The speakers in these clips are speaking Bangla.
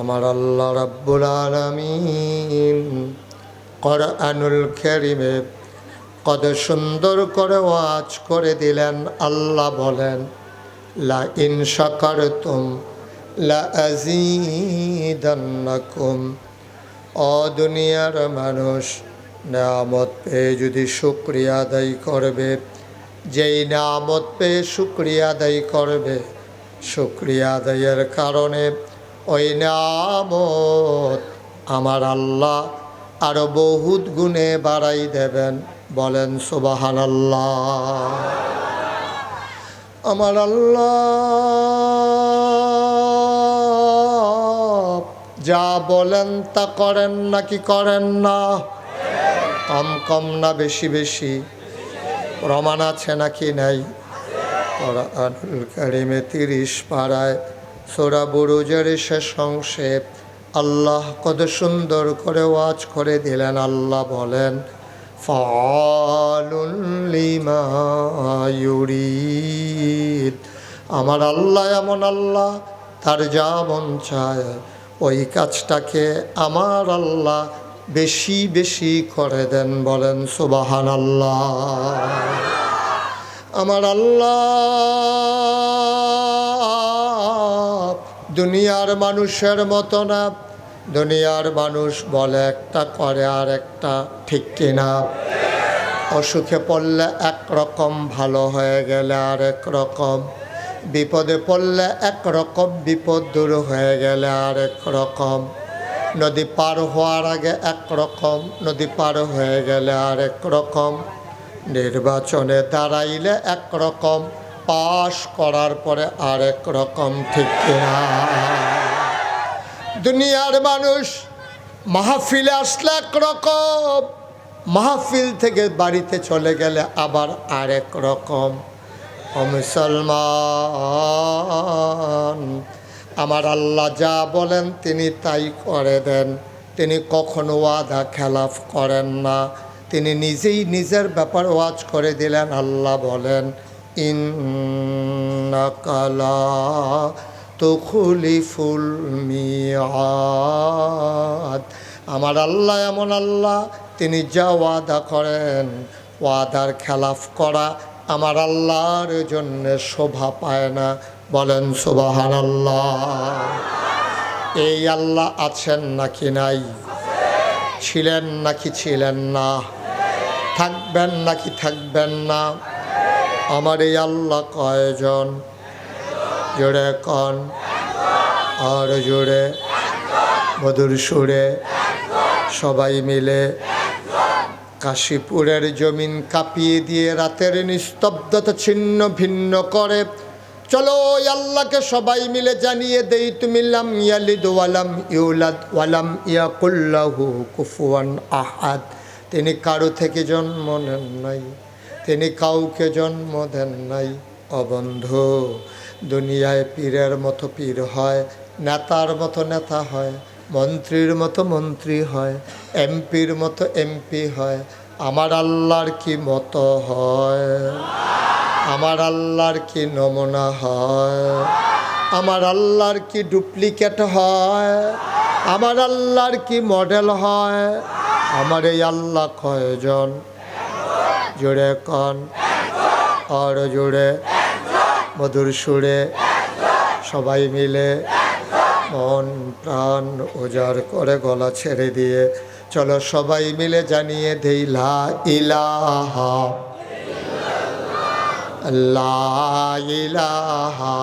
আমার আল্লাহ রাব্বুল আলামিন কোরআনুল কারীমে কত সুন্দর করে ওয়াজ করে দিলেন, আল্লাহ বলেন, লা ইন শাকারতুম লা আযীদান্নাকুম। ও দুনিয়ার মানুষ নামত পেয়ে যদি শুক্রিয়া আদায় করবে, যেই নামত পেয়ে শুক্রিয়া আদায় করবে, শুক্রিয়া আদায়ের কারণে ওই নামত আমার আল্লাহ আরও বহুত গুণে বাড়াই দেবেন। বলেন সুবাহান আল্লাহ আমার আল্লাহ যা বলেন তা করেন নাকি করেন না? কম কম না বেশি বেশি। প্রমাণ আছে নাকি নাই? কারিমে তিরিশ পাড়ায় সোরা বুরুজের শেষ অংশে আল্লাহ কত সুন্দর করে ওয়াজ করে দিলেন। আল্লাহ বলেন ফালুল আমার আল্লাহ এমন আল্লাহ, তার যা মন চায়, ওই কাজটাকে আমার আল্লাহ বেশি বেশি করে দেন বলেন সুবাহান আল্লাহ আমার আল্লাহ দুনিয়ার মানুষের মতো না। দুনিয়ার মানুষ বলে একটা করে আর একটা ঠিক কিনা। অসুখে পড়লে একরকম, ভালো হয়ে গেলে আর এক রকম বিপদে পড়লে একরকম, বিপদ দূর হয়ে গেলে আর এক রকম নদী পার হওয়ার আগে একরকম, নদী পার হয়ে গেলে আর এক রকম নির্বাচনে দাঁড়াইলে একরকম। পাশ করার পরে আরেক রকম ঠিক কিনা। দুনিয়ার মানুষ মাহফিলে আসলে একরকম মাহফিল থেকে বাড়িতে চলে গেলে আবার আরেক রকম। মুসলমান, আমার আল্লাহ যা বলেন তিনি তাই করে দেন। তিনি কখনো ওয়াদা খেলাফ করেন না। তিনি নিজেই নিজের ব্যাপার ওয়াজ করে দিলেন, আল্লাহ বলেন আমার আল্লাহ এমন আল্লাহ, তিনি যা ওয়াদা করেন, ওয়াদার খেলাফ করা আমার আল্লাহর জন্য শোভা পায় না। বলেন সুবাহান আল্লাহ এই আল্লাহ আছেন নাকি নাই? ছিলেন নাকি ছিলেন না? থাকবেন নাকি থাকবেন না? আমার এই আল্লাহ কয়জন? জোরে কন। আর জোরে। মধুর সুরে। সবাই মিলে কাশীপুরের জমিন কাঁপিয়ে দিয়ে রাতের নিস্তব্ধতা ছিন্ন ভিন্ন করে। চলো আল্লাহকে সবাই মিলে জানিয়ে দেই, তুমি লাম ইয়ালিদ ওয়ালাম ইউলাদ ওয়ালাম ইয়াকুল্লাহু কুফুয়ান আহাদ। তিনি কারও থেকে জন্ম নেন নাই। তিনি কাউকে জন্ম দেন নাই, অবন্ধ। দুনিয়ায় পীরের মতো পীর হয়, নেতার মতো নেতা হয়, মন্ত্রীর মতো মন্ত্রী হয়, এমপির মতো এমপি হয়। আমার আল্লাহর কি মতো হয়? আমার আল্লাহর কি নমুনা হয়? আমার আল্লাহর কি ডুপ্লিকেট হয়? আমার আল্লাহর কি মডেল হয়? আমার এই আল্লাহ কয়জন? জোরে কন। আর জোরে মধুর সুরে সবাই মিলে মন প্রাণ উজাড় করে গলা ছেড়ে দিয়ে চলো সবাই মিলে জানিয়ে দেই লা ইলাহা। লা ইলাহা।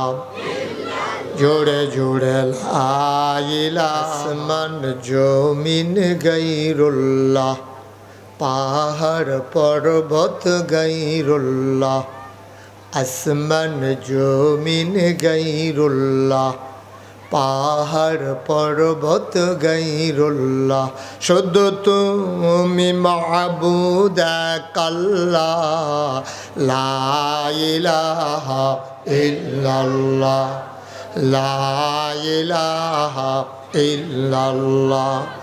জোরে জোরে লাইলাসমান জমিন গৈরুল্লাহ পাহাড় পর্বত গৈরুল্লাহ আসমান জমিন গৈরুল্লাহ পাহাড় পর্বত গৈরুল্লাহ শুধু তুমি মাহবুদ কাল্লা লাইলাহা ইল্লাল্লাহ লাইলাহা ইল্লাল্লাহ।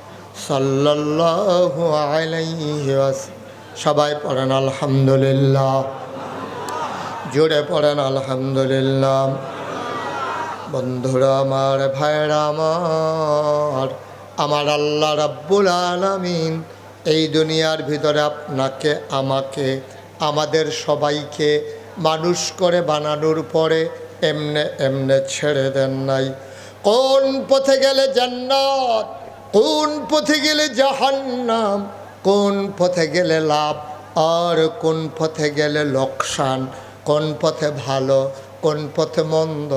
ওয়াসাল্লাম সবাই পড়েন আলহামদুলিল্লাহ। জোরে পড়েন আলহামদুলিল্লাহ। বন্ধুরা আমার ভাইরা আমার আমার আল্লাহ রাব্বুল আলামিন এই দুনিয়ার ভিতরে আপনাকে, আমাকে, আমাদের সবাইকে মানুষ করে বানানোর পরে এমনে এমনে ছেড়ে দেন নাই। কোন পথে গেলে জান্নাত? কোন পথে গেলে জাহান্নাম কোন পথে গেলে লাভ আর কোন পথে গেলে লোকসান কোন পথে ভালো কোন পথে মন্দ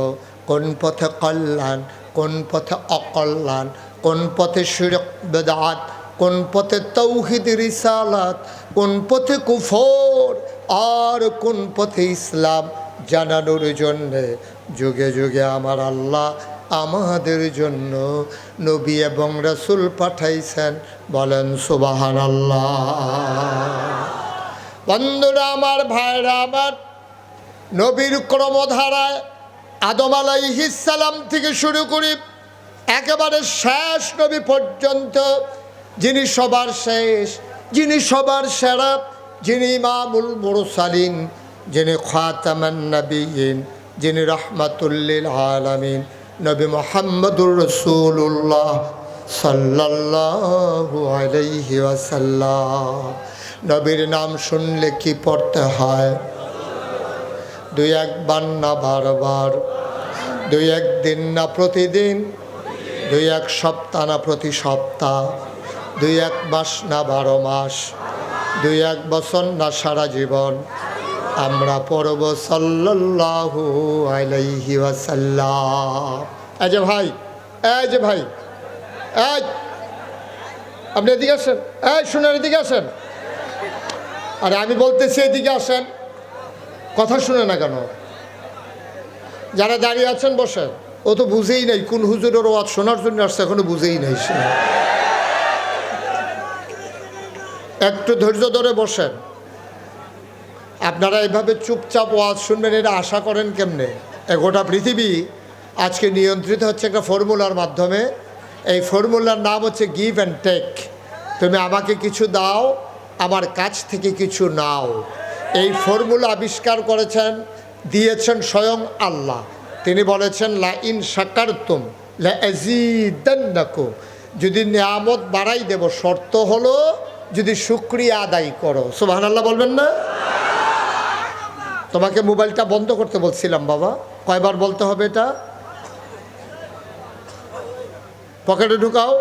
কোন পথে কল্যাণ কোন পথে অকল্যাণ কোন পথে শিরক বেদাত কোন পথে তৌহিদ রিসালাত কোন পথে কুফর আর কোন পথে ইসলাম জানানোর জন্যে যুগে যুগে আমার আল্লাহ আমাদের জন্য নবী এবং রসুল পাঠাইছেন। বলেন সুবাহান আল্লাহ বন্ধুরা, আমার ভাইরা, আমার নবীর ক্রমধারায় আদম আলাইহিসালাম থেকে শুরু করি, একেবারে শেষ নবী পর্যন্ত, যিনি সবার শেষ, যিনি সবার সেরা, যিনি ইমামুল মুরসালিন, যিনি খাতামান নবীন যিনি রহমাতুল্লিল আলামিন। নবী মোহাম্মদুর রসুল্লাহ সাল্লাল্লাহু আলাইহি ওয়াসাল্লাম। নবীর নাম শুনলে কি পড়তে হয়? দুই একবার না বারবার? দুই একদিন না প্রতিদিন? দুই এক সপ্তাহ না প্রতি সপ্তাহ? দুই এক মাস না বারো মাস? দুই এক বছর না সারা জীবন? আমরা পড়ব সাল্লাল্লাহু আলাইহি ওয়াসাল্লাম। এই যে ভাই, এই যে ভাই, এই, আপনি এদিকে আসেন, এই শুনে এদিকে আসেন। আরে আমি বলতেছি এদিকে আসেন, কথা শুনে না কেন? যারা দাঁড়িয়ে আছেন, বসেন। ও তো বুঝেই নাই, কোন হুজুরের ওয়াজ শোনার জন্য আসছে, এখনও বুঝেই নাই সে। একটু ধৈর্য ধরে বসেন। আপনারা এভাবে চুপচাপ ওয়াজ শুনবেন, এটা আশা করেন কেমনে? গোটা পৃথিবী আজকে নিয়ন্ত্রিত হচ্ছে একটা ফর্মুলার মাধ্যমে। এই ফর্মুলার নাম হচ্ছে গিভ অ্যান্ড টেক তুমি আমাকে কিছু দাও, আমার কাছ থেকে কিছু নাও। এই ফর্মুলা আবিষ্কার করেছেন, দিয়েছেন স্বয়ং আল্লাহ। তিনি বলেছেন লা ইন সাকারতুম লা যদি নিয়ামত বাড়াই দেব, শর্ত হলো যদি শুক্রিয়া আদায় করো। সুবাহ আল্লাহ বলবেন না? তোমাকে মোবাইলটা বন্ধ করতে বলছিলাম, বাবা। কয়বার বলতে হবে এটা? পকেটে ঢুকাও।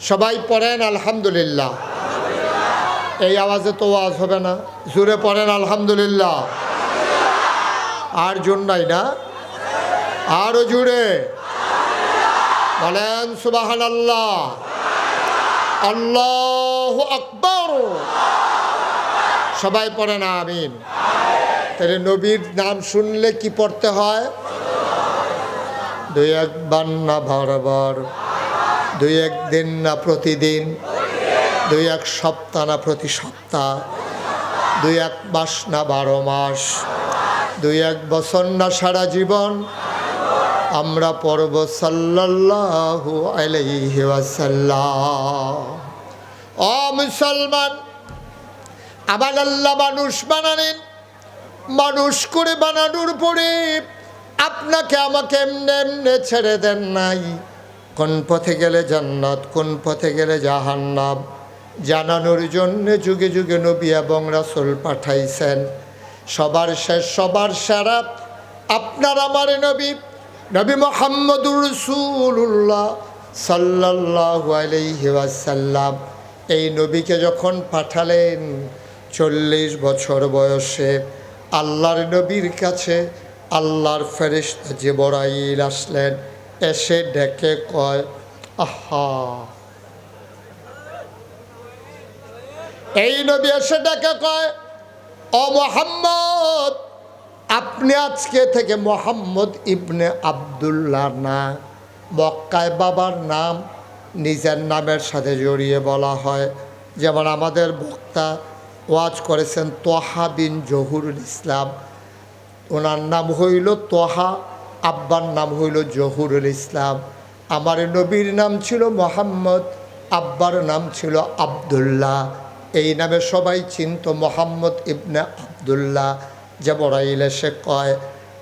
সবাই পড়েন, আলহামদুলিল্লাহ। এই আওয়াজে তো আওয়াজ হবে না। জুড়ে পড়েন, আলহামদুলিল্লাহ। আর জোর নাই না? আরও জুড়ে বলেন সুবাহান আল্লাহ আল্লাহ আকবর। সবাই পড়েন, আমিন। তাহলে নবীর নাম শুনলে কি পড়তে হয়? দুই একবার না বারবার, দুই একদিন না প্রতিদিন, দুই এক সপ্তাহ না প্রতি সপ্তাহ, দুই এক মাস না বারো মাস, দুই এক বছর না সারা জীবন। আমরা পড়ব সাল্লাল্লাহু আলাইহি ওয়াসাল্লাম। ও মুসলমান, আমার আল্লাহ মানুষ বানালেন। মানুষ করে বানানোর পরে আপনাকে আমাকে এমনে এমনে ছেড়ে দেন নাই। কোন পথে গেলে জান্নাত, কোন পথে গেলে জাহান্নাম? জানানোর জন্য যুগে যুগে নবী এবং রাসুল পাঠাইছেন। সবার শেষ, সবার সারা আপনার আমার নবী নবী মোহাম্মদুর সাল্লাহ আলাইহি ওয়াসাল্লাম। এই নবীকে যখন পাঠালেন, চল্লিশ বছর বয়সে আল্লাহর নবীর কাছে আল্লাহর ফেরিস্তা যে বড়াইল আসলেন, এসে ডেকে কয়, আহা। এই নবী এসে ডেকে কয়, ও মোহাম্মদ, আপনি আজকে থেকে মোহাম্মদ ইবনে আবদুল্লাহ না। মক্কায় বাবার নাম, নিজের নামের সাথে জড়িয়ে বলা হয়। যেমন আমাদের বক্তা ওয়াজ করেছেন তোহা বিন জহুরুল ইসলাম। ওনার নাম হইল তোহা, আব্বার নাম হইল জহুরুল ইসলাম। আমার নবীর নাম ছিল মোহাম্মদ, আব্বার নাম ছিল আবদুল্লাহ। এই নামে সবাই চিনত মোহাম্মদ ইবনে আবদুল্লাহ। যে বড়াইলে সে কয়,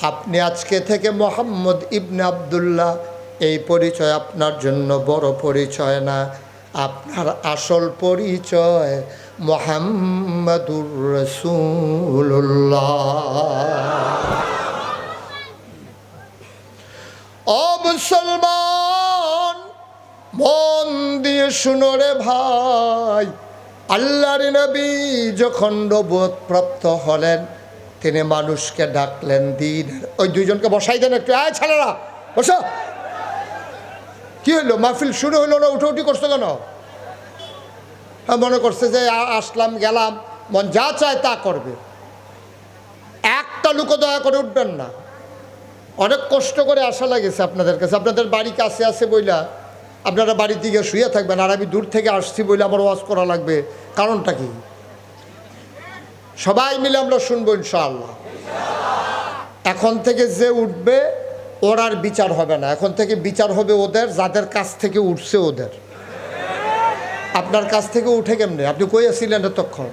আপনি আজকে থেকে মোহাম্মদ ইবনে আবদুল্লাহ। এই পরিচয় আপনার জন্য বড় পরিচয় না। আপনার আসল পরিচয় মোহাম্মদুর রসুল্লাহ মন দিয়ে শুনো রে ভাই, আল্লাহর নবী যখন নবত প্রাপ্ত হলেন, তিনি মানুষকে ডাকলেন দিন ওই দুইজনকে বসাই দেন একটু আয় ছেলেরা, বসো। কি হলো মাহফিল শুরু হইল না? উঠে উঠি করছ কেন? মনে করছে যে আসলাম, গেলাম, মন যা চায় তা করবে। একটা লুকো দয়া করে উঠবেন না। অনেক কষ্ট করে আসা লাগেছে আপনাদের কাছে। আপনাদের বাড়ি কাছে আছে বইলা আপনারা বাড়ির দিকে শুয়ে থাকবেন আর আমি দূর থেকে আসছি বইলে আমার ওয়াজ করা লাগবে। কারণটা কি? সবাই মিলে আমরা শুনব ইনশাআল্লাহ। এখন থেকে যে উঠবে ওর আর বিচার হবে না। এখন থেকে বিচার হবে ওদের, যাদের কাছ থেকে উঠছে ওদের। আপনার কাছ থেকে উঠে কেমনে? আপনি কই আসছিলেন এতক্ষণ?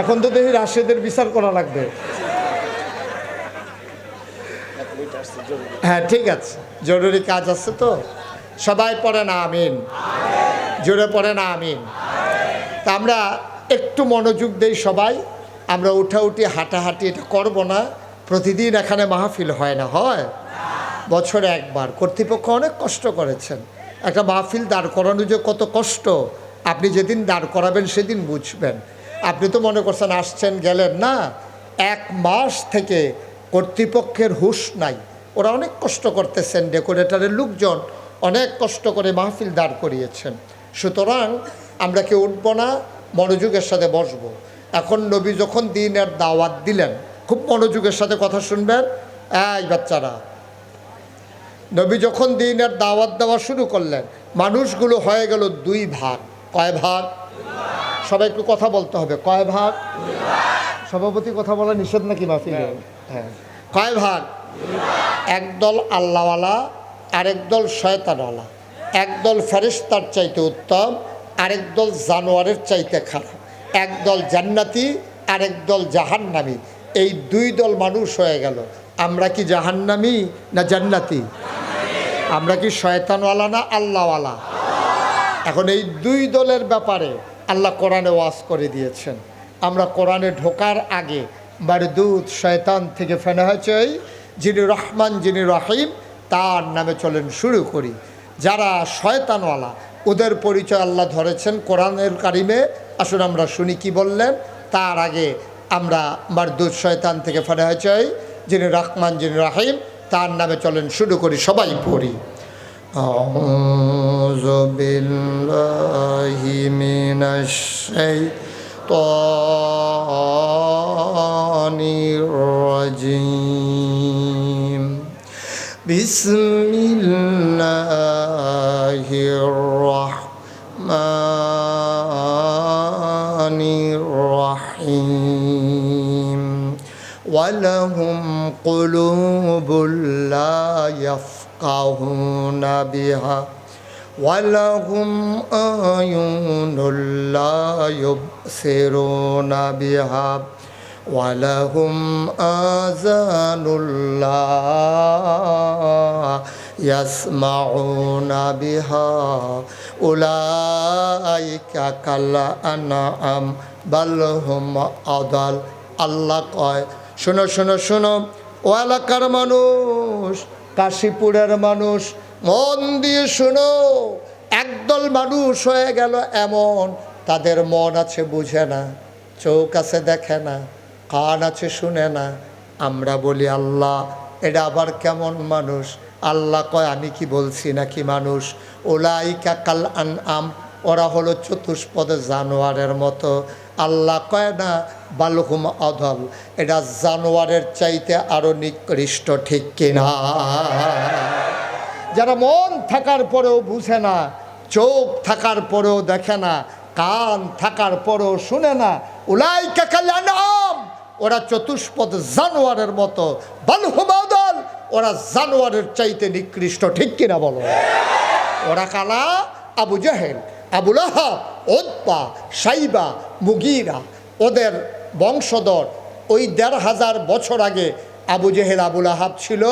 এখন তো দেখি রাশেদের বিচার করা লাগবে। হ্যাঁ ঠিক আছে। জরুরি কাজ আছে তো। সবাই পড়ে না, আমিন। জোরে পড়ে না, আমিন। তা আমরা একটু মনোযোগ দেই সবাই। আমরা উঠা উঠি, হাঁটাহাঁটি এটা করব না। প্রতিদিন এখানে মাহফিল হয় না, হয়? বছরে একবার। কর্তৃপক্ষ অনেক কষ্ট করেছেন। একটা মাহফিল দাঁড় করানো যে কত কষ্ট, আপনি যেদিন দাঁড় করাবেন সেদিন বুঝবেন। আপনি তো মনে করছেন আসছেন, গেলেন না। এক মাস থেকে কর্তৃপক্ষের হুঁশ নাই। ওরা অনেক কষ্ট করতেছেন, ডেকোরেটরের লোকজন অনেক কষ্ট করে মাহফিল দাঁড় করিয়েছেন। সুতরাং আমরা কেউ উঠবো না? মনোযোগের সাথে বসবো। এখন নবী যখন দিনের দাওয়াত দিলেন খুব মনোযোগের সাথে কথা শুনবেন। এই বাচ্চারা নবী যখন দিনের দাওয়াত দেওয়া শুরু করলেন মানুষগুলো হয়ে গেল দুই ভাগ। কয় ভাগ? সবাই একটু কথা বলতে হবে। কয় ভাগ? সভাপতি কথা বলা নিষেধ নাকি মাফিলে হ্যাঁ। কয় ভাগ? একদল আল্লাহওয়ালা আরেক দল শয়তানওয়ালা। একদল ফেরেশতার চাইতে উত্তম আরেক দল জানোয়ারের চাইতে খারাপ। একদল জান্নাতি, আরেক দল জাহান্নামী। এই দুই দল মানুষ হয়ে গেল। আমরা কি জাহান্নামী না জান্নাতি? আমরা কি শয়তানওয়ালা না আল্লাহওয়ালা? এখন এই দুই দলের ব্যাপারে আল্লাহ কোরআনে ওয়াজ করে দিয়েছেন। আমরা কোরআনে ঢোকার আগে বারদুত শয়তান থেকে ফেনা হয়েছে যিনি রহমান, যিনি রহিম, তার নামে চলেন শুরু করি। যারা শয়তানওয়ালা, ওদের পরিচয় আল্লাহ ধরেছেন কোরআনের কারিমে। আসুন আমরা শুনি কি বললেন তার আগে আমরা মারদুত শয়তান থেকে ফেনা হয়েছে ওই যিনি রহমান যিনি রাহিম তার নামে চলেন শুরু করি সবাই পড়ি أعوذ بالله من الشيطان الرجيم بسم الله الرحمن ولهم قلوب لا يفقهون بها ولهم أعين لا يبصرون بها ولهم آذان لا يسمعون بها أولئك كالأنعام بل هم أضل আল্লাহ কয় শোনো শোনো শোনো, ও এলাকার মানুষ, কাশীপুরের মানুষ, মন দিয়ে শোনো, একদল মানুষ হয়ে গেল এমন, তাদের মন আছে বুঝে না, চোখ আছে দেখে না, কান আছে শুনে না। আমরা বলি, আল্লাহ, এটা আবার কেমন মানুষ? আল্লাহ কয়, আমি কি বলছি নাকি মানুষ? ওলাইকা কাল আন আম ওরা হলো চতুষ্পদ জানোয়ারের মতো। আল্লাহ কয় না বালহুম অধল এটা জানোয়ারের চাইতে আরও নিকৃষ্ট, ঠিক কিনা? যারা মন থাকার পরেও বুঝে না, চোখ থাকার পরেও দেখে না, কান থাকার পরেও শুনে না উলাই কাকালাম ওরা চতুষ্পদ জানোয়ারের মতো। বালহুমাদল ওরা জানোয়ারের চাইতে নিকৃষ্ট, ঠিক কিনা বলো? ওরা কালা, আবু জাহেল আবুল আহাব ওদ্পা সাইবা, মুগিরা, ওদের বংশধর ওই দেড় হাজার বছর আগে আবু জেহেল আবুল আহাব ছিল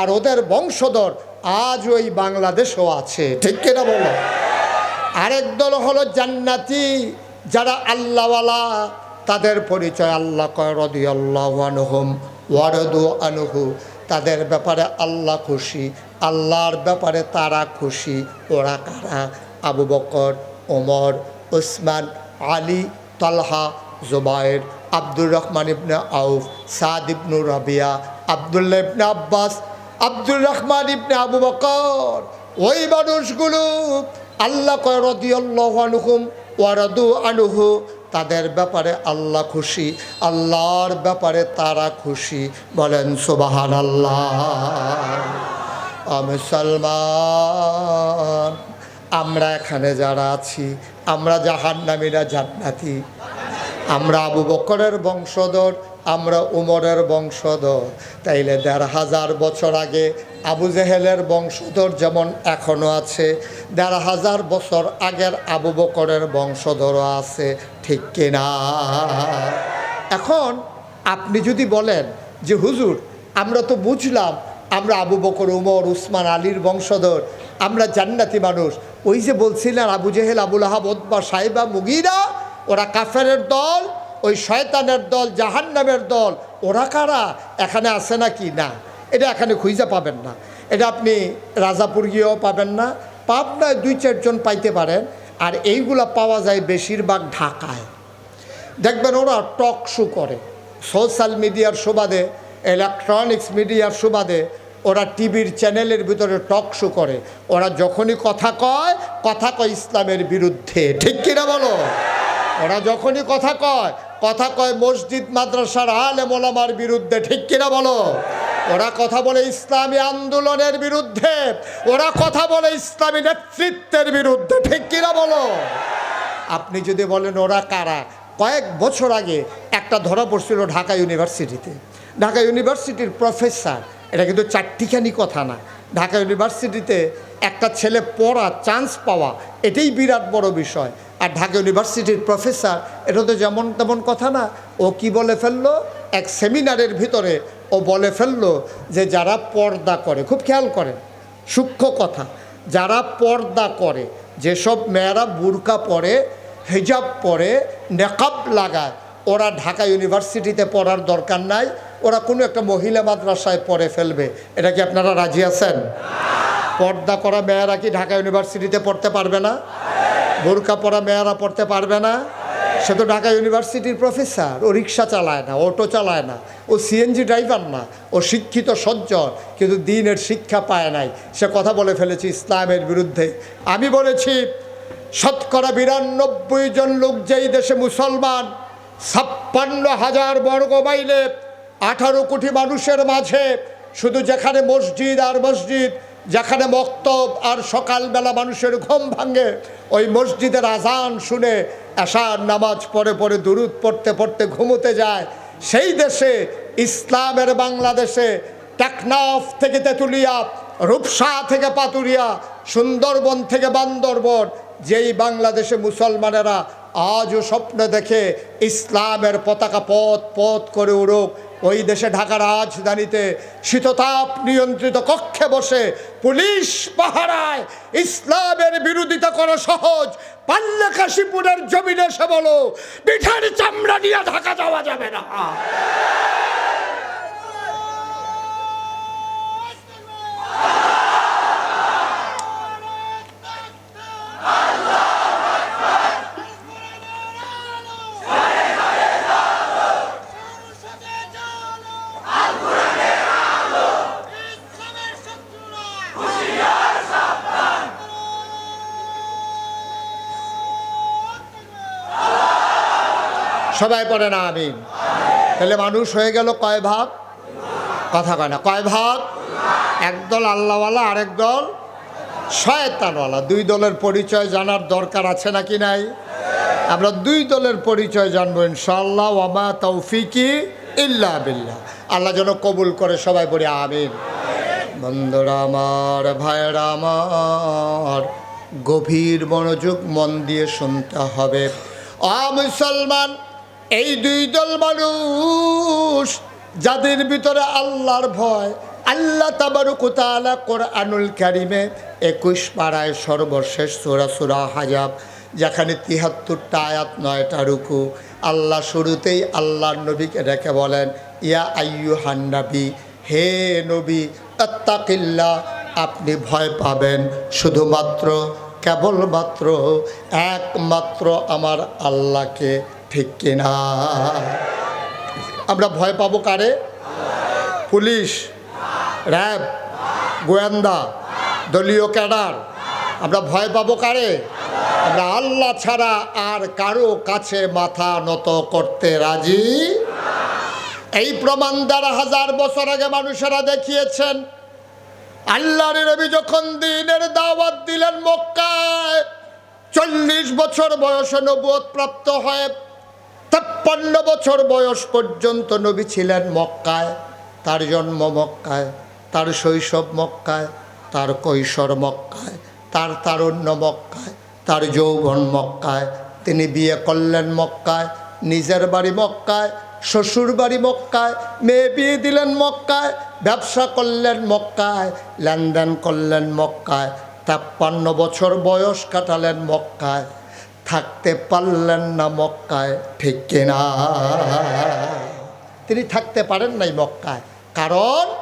আর ওদের বংশধর আজ ওই বাংলাদেশও আছে। ঠিক কিনা বলো? আরেক দল হলো জান্নাতি, যারা আল্লাহওয়ালা, তাদের পরিচয় আল্লাহ রদি আল্লাহ ওয়ারদু আনহু। তাদের ব্যাপারে আল্লাহ খুশি, আল্লাহর ব্যাপারে তারা খুশি। ওরা কারা? আবু বকর, ওমর, ওসমান, আলী, তালহা জুবায়ের আব্দুর রহমান ইবনে আউফ, সাদ ইবনু রাবিয়া, আবদুল্লাহ ইবনে আব্বাস, আব্দুর রহমান ইবনে আবু বকর। ওই মানুষগুলো আল্লাহ কয় রদিয়াল্লাহ আনহুম ওয়ারাদু আনুহু। তাদের ব্যাপারে আল্লাহ খুশি, আল্লাহর ব্যাপারে তারা খুশি। বলেন সুবাহান আল্লাহ মুসলমান, আমরা এখানে যারা আছি, আমরা জাহান্নামীরা জান্নাতি। আমরা আবু বকরের বংশধর, আমরা উমরের বংশধর। তাইলে দেড় হাজার বছর আগে আবু জেহেলের বংশধর যেমন এখনও আছে, দেড় হাজার বছর আগের আবু বকরের বংশধরও আছে, ঠিক কিনা? এখন আপনি যদি বলেন যে, হুজুর, আমরা তো বুঝলাম, আমরা আবু বকর, উমর, উসমান, আলীর বংশধর, আমরা জান্নাতি মানুষ। ওই যে বলছিলেন আবু জেহেল আবুল আহাব সাহেবা মুগিরা ওরা কাফেরের দল, ওই শয়তানের দল, জাহান্নামের দল, ওরা কারা? এখানে আছে নাকি? না। এটা এখানে খুঁজে পাবেন না। এটা আপনি রাজাপুর গিয়েও পাবেন না। পাবনায় দুই চারজন পাইতে পারেন, আর এইগুলা পাওয়া যায় বেশিরভাগ ঢাকায়। দেখবেন ওরা টক শো করে। সোশ্যাল মিডিয়ার সুবাদে ইলেকট্রনিক্স মিডিয়ার সুবাদে ওরা টিভির চ্যানেলের ভিতরে টক শো করে। ওরা যখনই কথা কয় কথা কয় ইসলামের বিরুদ্ধে। ঠিক কিনা বলো? ওরা যখনই কথা কয় কথা কয় মসজিদ, মাদ্রাসার আলে মোলামার বিরুদ্ধে, ঠিক কিনা বলো? ওরা কথা বলে ইসলামী আন্দোলনের বিরুদ্ধে, ওরা কথা বলে ইসলামী নেতৃত্বের বিরুদ্ধে, ঠিক কিনা বলো? আপনি যদি বলেন ওরা কারা? কয়েক বছর আগে একটা ধরা পড়ছিল ঢাকা ইউনিভার্সিটিতে। ঢাকা ইউনিভার্সিটির প্রফেসর, এটা কিন্তু চারটিখানি কথা না। ঢাকা ইউনিভার্সিটিতে একটা ছেলে পড়া, চান্স পাওয়া, এটাই বিরাট বড় বিষয়। আর ঢাকা ইউনিভার্সিটির প্রফেসর, এটা তো যেমন তেমন কথা না, ও কি বলে ফেলল? এক সেমিনারের ভিতরে ও বলে ফেলল যে যারা পর্দা করে, খুব খেয়াল করেন, সূক্ষ্ম কথা, যারা পর্দা করে, যেসব মেয়েরা বুরকা পরে, হেজাব পরে, নেকাব লাগায়, ওরা ঢাকা ইউনিভার্সিটিতে পড়ার দরকার নাই, ওরা কোনো একটা মহিলা মাদ্রাসায় পড়ে ফেলবে, এটা কি আপনারা রাজি আছেন? পর্দা করা মেয়েরা কি ঢাকা ইউনিভার্সিটিতে পড়তে পারবে না? বোরকা পরা মেয়েরা পড়তে পারবে না। সে তো ঢাকা ইউনিভার্সিটির প্রফেসর, ও রিক্সা চালায় না অটো চালায় না, ও সিএনজি ড্রাইভার না, ও শিক্ষিত, সজ্জন, কিন্তু দিনের শিক্ষা পায় নাই। সে কথা বলে ফেলেছে ইসলামের বিরুদ্ধে। আমি বলেছি, শতকরা বিরানব্বই জন লোক যেই দেশে মুসলমান, ছাপ্পান্ন হাজার বর্গ মাইলে আঠারো কোটি মানুষের মাঝে, শুধু যেখানে মসজিদ আর মসজিদ যেখানে মক্তব আর সকালবেলা মানুষের ঘুম ভাঙে, ওই মসজিদের আজান শুনে এশার নামাজ পড়ে পড়ে দুরুদ পড়তে পড়তে ঘুমোতে যায়। সেই দেশে, ইসলামের বাংলাদেশে টেকনাফ থেকে তেঁতুলিয়া, রূপসা থেকে পাতুরিয়া, সুন্দরবন থেকে বান্দরবন, যেই বাংলাদেশে মুসলমানেরা আজও স্বপ্ন দেখে ইসলামের পতাকা পথ পথ করে উড়ুক ওই দেশে ঢাকা রাজধানীতে শীততাপ নিয়ন্ত্রিত কক্ষে বসে পুলিশ পাহারায় ইসলামের বিরোধিতা করা সহজ। পাল্লা কাশীপুরের জমিনে এসে বলো পিঠার চামড়া নিয়ে ঢাকা যাওয়া যাবে না। সবাই পড়ে না, আমিন। তাহলে মানুষ হয়ে গেল কয় ভাগ? কথা কয় না, কয় ভাগ? একদল আল্লাহওয়ালা, আরেক দল শয়তানওয়ালা। দুই দলের পরিচয় জানার দরকার আছে নাকি নাই? আমরা দুই দলের পরিচয় জানব ইনশাল্লাহ ওয়ামা তৌফিকি ইল্লা বিল্লাহ। আল্লাহ যেন কবুল করে সবাই বলি, আমিন। বন্ধুরা আমার, ভাইয়েরা আমার, গভীর মনোযোগ মন দিয়ে শুনতে হবে। আ মুসলমান এই দুই দল মানুষ যাদের ভিতরে আল্লাহর ভয়, আল্লাহ তাবারুকুতালা কোরআনুল কারিমে একুশ পাড়ায় সর্বশেষ সুরা সুরা হাজাব, যেখানে তিহাত্তরটা আয়াত, নয়টা রুকু। আল্লাহ শুরুতেই আল্লাহর নবীকে রেখে বলেন, ইয়া আইয়ু হান্নাবি হে নবী আত্তাকিল্লা আপনি ভয় পাবেন। শুধুমাত্র, কেবলমাত্র, একমাত্র আমার আল্লাহকে ঠিক কিনা আমরা ভয় পাবো কারে? পুলিশ, র্যাব, গোয়েন্দা, দলীয় ক্যাডার। আমরা ভয় পাবো কারে? আমরা আল্লাহ ছাড়া আর কারও কাছে মাথা নত করতে রাজি এই প্রমাণ দ্বারা হাজার বছর আগে মানুষেরা দেখিয়েছেন, আল্লাহর নবী যখন দিনের দাওয়াত দিলেন মক্কায়, চল্লিশ বছর বয়সে নবুয়ত প্রাপ্ত হয় ছাপ্পান্ন বছর বয়স পর্যন্ত নবী ছিলেন মক্কায়, তার জন্ম মক্কায়, তার শৈশব মক্কায়, তার কৈশোর মক্কায়, তার তারুণ্য মক্কায়, তার যৌবন মক্কায়। তিনি বিয়ে করলেন মক্কায়, নিজের বাড়ি মক্কায়, শ্বশুর বাড়ি মক্কায়, মেয়ে বিয়ে দিলেন মক্কায়, ব্যবসা করলেন মক্কায়, লেনদেন করলেন মক্কায়। তেপ্পান্ন বছর বয়স কাটালেন মক্কায়। থাকতে পারলেন না মক্কায়, ঠিক কিনা? তিনি থাকতে পারেন নাই মক্কায়। কারণ,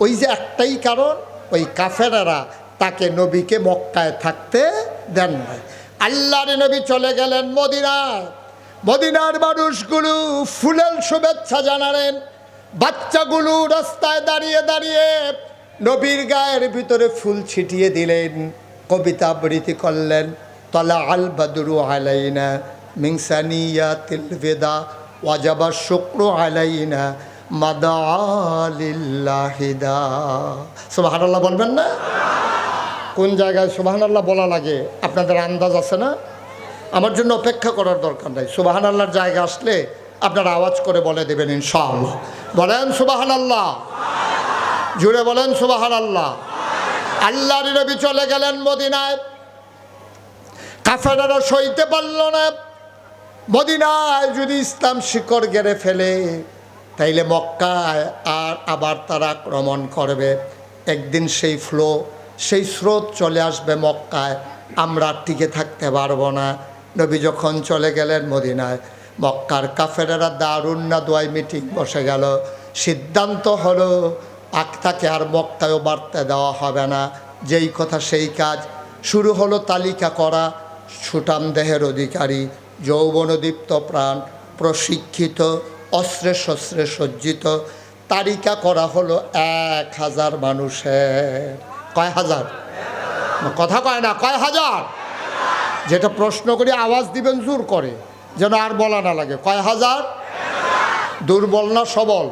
ওই যে একটাই কারণ, ওই কাফেরারা তাকে নবীকে মক্কায় থাকতে দেন নাই। আল্লাহর নবী চলে গেলেন মদিনায়। মদিনার মানুষগুলো ফুলের শুভেচ্ছা জানালেন। বাচ্চাগুলো রাস্তায় দাঁড়িয়ে দাঁড়িয়ে নবীর গায়ের ভিতরে ফুল ছিটিয়ে দিলেন, কবিতা আবৃত্তি করলেন। তলা আল বাদুরু আলাইনা মিংসানিয়া তিলবেদা ওয়াজাবা শুক্র আলাইনা মাদা আলিল্লাহিদা সুবাহান আল্লাহ বলবেন না? কোন জায়গায় সুবাহান আল্লাহ বলা লাগে? আপনাদের আন্দাজ আছে না? আমার জন্য অপেক্ষা করার দরকার নাই। সুবাহান আল্লাহর জায়গা আসলে আপনারা আওয়াজ করে বলে দেবেন ইনশাআল্লাহ। বলেন সুবাহান আল্লাহ জুড়ে বলেন সুবাহান আল্লাহ আল্লাহর নবী চলে গেলেন মদিনায়। কাফেরারা সইতে পারল না। মদিনায় যদি ইসলাম শিকড় গেড়ে ফেলে, তাইলে মক্কায় আর আবার তারা আক্রমণ করবে। একদিন সেই ফ্লো, সেই স্রোত চলে আসবে মক্কায়। আমরা টিকে থাকতে পারব না। নবী যখন চলে গেলেন মদিনায়, মক্কার কাফেরারা দারুণ না দোয়াই মিটিং বসে গেল। সিদ্ধান্ত হলো আক্তাকে আর মক্কায়ও বাড়তে দেওয়া হবে না। যেই কথা সেই কাজ। শুরু হলো তালিকা করা সুটাম দেহের অধিকারী, যৌবনদীপ্ত প্রাণ, প্রশিক্ষিত, অস্ত্রে শস্ত্রে সজ্জিত। তালিকা করা হলো এক হাজার মানুষের। কয় হাজার? কথা কয় না, কয় হাজার? যেটা প্রশ্ন করি আওয়াজ দিবেন, জোর করে, যেন আর বলা না লাগে। কয় হাজার? দুর্বল না সবল?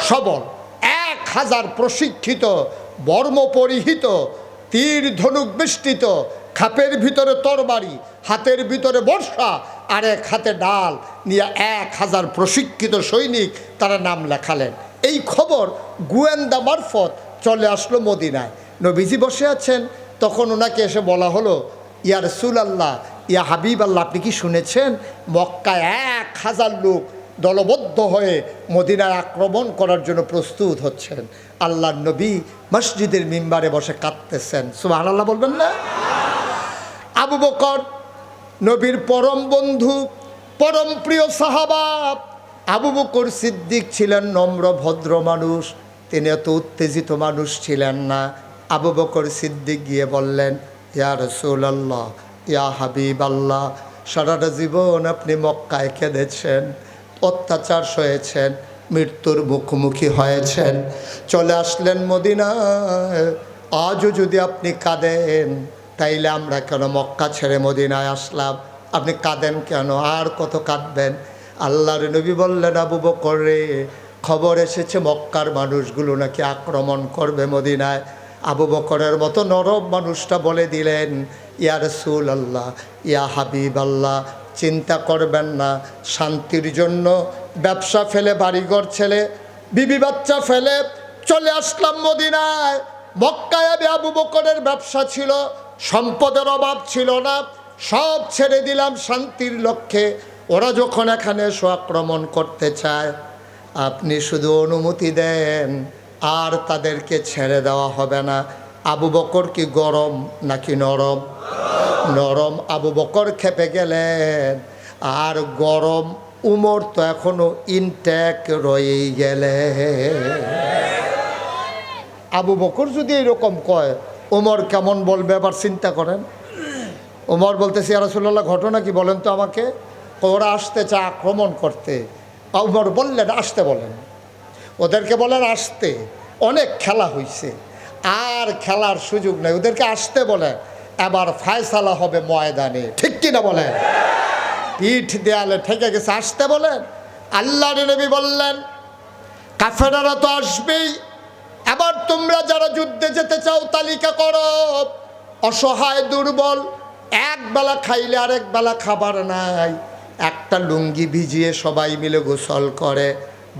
সবল। এক হাজার প্রশিক্ষিত বর্ম পরিহিত তীর ধনুক বেষ্টিত খাপের ভিতরে তরবারি, হাতের ভিতরে বর্ষা, আর এক হাতে ডাল নিয়ে এক হাজার প্রশিক্ষিত সৈনিক তারা নাম লেখালেন। এই খবর গোয়েন্দা মারফত চলে আসলো মদিনায়। নবীজি বসে আছেন, তখন ওনাকে এসে বলা হলো, ইয়া রসুল আল্লাহ ইয়া হাবিব আল্লাহ আপনি কি শুনেছেন? মক্কায় এক হাজার লোক দলবদ্ধ হয়ে মদিনায় আক্রমণ করার জন্য প্রস্তুত হচ্ছেন। আল্লাহ নবী মসজিদের মিম্বারে বসে কাঁদতেছেন। সুবাহ আল্লাহ বলবেন না? আবু বকর, নবীর পরম বন্ধু, পরম প্রিয় সাহাবা। আবু বকর সিদ্দিক ছিলেন নম্র, ভদ্র মানুষ। তিনি এত উত্তেজিত মানুষ ছিলেন না। আবু বকর সিদ্দিক গিয়ে বললেন, ইয়া রসুল আল্লাহ ইয়া হাবিব আল্লাহ সারাটা জীবন আপনি মক্কায় কেঁদেছেন, অত্যাচার সয়েছেন, মৃত্যুর মুখোমুখি হয়েছেন, চলে আসলেন মদিনায়, আজও যদি আপনি কাঁদেন তাইলে আমরা কেন মক্কা ছেড়ে মদিনায় আসলাম? আপনি কাঁদেন কেন? আর কত কাঁদবেন? আল্লাহর নবী বললেন, আবু বকর রে, খবর এসেছে মক্কার মানুষগুলো নাকি আক্রমণ করবে মদিনায়। আবু বকরের মতো নরম মানুষটা বলে দিলেন, ইয়া রসুল আল্লাহ ইয়া হাবিব আল্লাহ চিন্তা করবেন না, শান্তির জন্য ব্যবসা ফেলে, বাড়িঘর ছেলে বিবি বাচ্চা ফেলে চলে আসলাম মদিনায়। মক্কায় আবু বকরের ব্যবসা ছিল সম্পদের অভাব ছিল না। সব ছেড়ে দিলাম শান্তির লক্ষ্যে। ওরা যখন এখানে এসে আক্রমণ করতে চায়, আপনি শুধু অনুমতি দেন, আর তাদেরকে ছেড়ে দেওয়া হবে না। আবু বকর কি গরম নাকি নরম? নরম আবু বকর খেপে গেলেন। আর গরম উমর তো এখনও ইনট্যাক রয়েই গেলে আবু বকর যদি এরকম কয় ওমর কেমন বলবে আবার চিন্তা করেন। ওমর বলতেছি আরসুল্লাহ ঘটনা কি বলেন তো আমাকে? ওরা আসতে চা আক্রমণ করতে। ওমর বললেন, আসতে বলেন। ওদেরকে বলেন, আসতে। অনেক খেলা হয়েছে আর খেলার সুযোগ নেই। ওদেরকে আসতে বলে, এবার ফায়সালা হবে ময়দানে। ঠিক কিনা বলেন? পিঠ দেয়ালে ঠেকে গেছে, আসতে বলেন। আল্লাহ নবী বললেন, কাফেরারা তো আসবেই। এবার তোমরা যারা যুদ্ধে যেতে চাও, তালিকা করো। অসহায়, দুর্বল, এক বেলা খাইলে আরেক বেলা খাবার নাই। একটা লুঙ্গি ভিজিয়ে সবাই মিলে গোসল করে।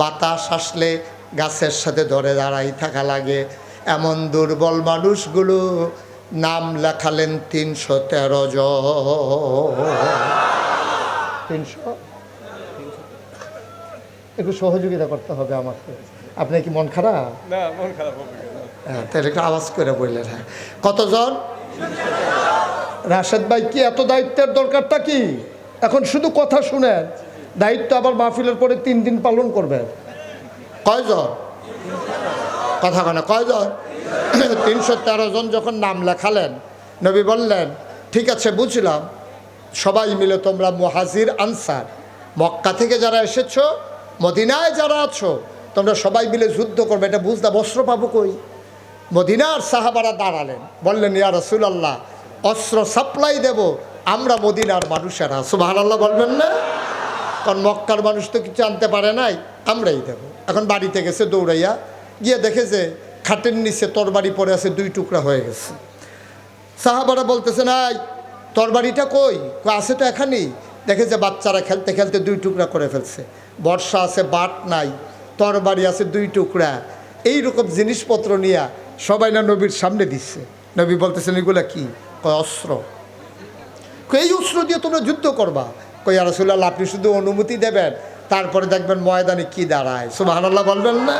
বাতাস আসলে গাছের সাথে ধরে দাঁড়াই থাকা লাগে। এমন দুর্বল মানুষগুলো নাম লেখালেন তিনশো তেরো তিনশো? একটু সহযোগিতা করতে হবে আমাকে। আপনার কি মন খারাপ? না মন খারাপ হ্যাঁ তাহলে একটু আওয়াজ করে বললেন হ্যাঁ। কতজন? রাশেদ ভাই কি এত দায়িত্বের দরকারটা কি? এখন শুধু কথা শুনেন। দায়িত্ব আবার মাহফিলের পরে তিন দিন পালন করবেন। কয়জন? কথা কেন কয়জন? তিনশো তেরো জন যখন নাম লেখালেন নবী বললেন ঠিক আছে বুঝলাম। সবাই মিলে তোমরা মুহাজির আনসার। মক্কা থেকে যারা এসেছ মদিনায় যারা আছো তোমরা সবাই মিলে যুদ্ধ করবে, এটা বুঝতে বস্ত্র পাবো কই? মদিনার সাহাবারা দাঁড়ালেন, বললেন, ইয়া রসুলাল্লাহ, অস্ত্র সাপ্লাই দেব, আমরা মদিনার মানুষেরা। সুবাহ আল্লাহ বলবেন না? কারণ মক্কার মানুষ তো কিছু আনতে পারে নাই, আমরাই দেব। এখন বাড়িতে গেছে, দৌড়াইয়া গিয়ে দেখে যে খাটের নিচে তরবারি পড়ে আছে, দুই টুকরা হয়ে গেছে। সাহাবারা বলতেছে, নাই, তরবারিটা কই? কই, আছে তো এখানেই। দেখে যে বাচ্চারা খেলতে খেলতে দুই টুকরা করে ফেলছে। বর্ষা আছে, বাট নাই। তরবারি আছে দুই টুকরা। এই রকম জিনিসপত্র নিয়ে সবাই না নবীর সামনে দিচ্ছে। নবী বলতেছেন, এগুলা কি? কয়, অস্ত্র। এই অস্ত্র দিয়ে তোমরা যুদ্ধ করবা। কই রাসুল্লাহ আপনি শুধু অনুমতি দেবেন, তারপরে দেখবেন ময়দানে কি দাঁড়ায়। সুবাহ বলবেন না।